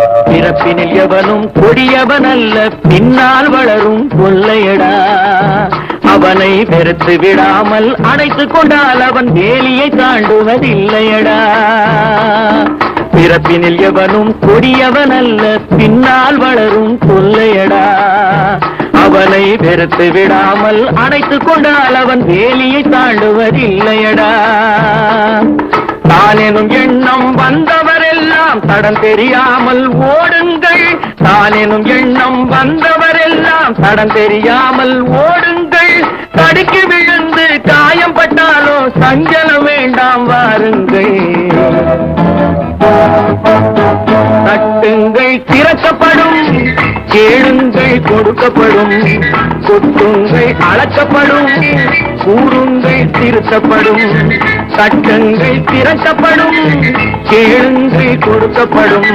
பிறப்பினில் எவனும் கொடியவன் அல்ல பின்னால் வளரும் கொள்ளையடா. அவனை வெறுத்து விடாமல் அணைத்து கொண்டால் அவன் வேலியை தாண்டுவதில்லையடா. பிறப்பினில் எவனும் கொடியவன் அல்ல பின்னால் வளரும் கொள்ளையடா. அவனை வெறுத்து விடாமல் அணைத்து கொண்டால் அவன் வேலியை தாண்டுவதில்லையடா. தானெனும் எண்ண எல்லாம் தடம் தெரியாமல் ஓடுங்கள். தானெனும் எண்ணம் வந்தவரெல்லாம் தடம் தெரியாமல் ஓடுங்கள். தடுக்கி விழுந்து காயம் பட்டாலோ சஞ்சலம் வேண்டாம் வாருங்கள். தட்டுங்கள் திறக்கப்படும். கேளுங்கள் கொடுக்கப்படும். கொட்டுங்கள் அளக்கப்படும் கூறுங்கள் திருத்தப்படும். சட்டங்கள் திறக்கப்படும் கேளுங்கள் கொடுக்கப்படும்.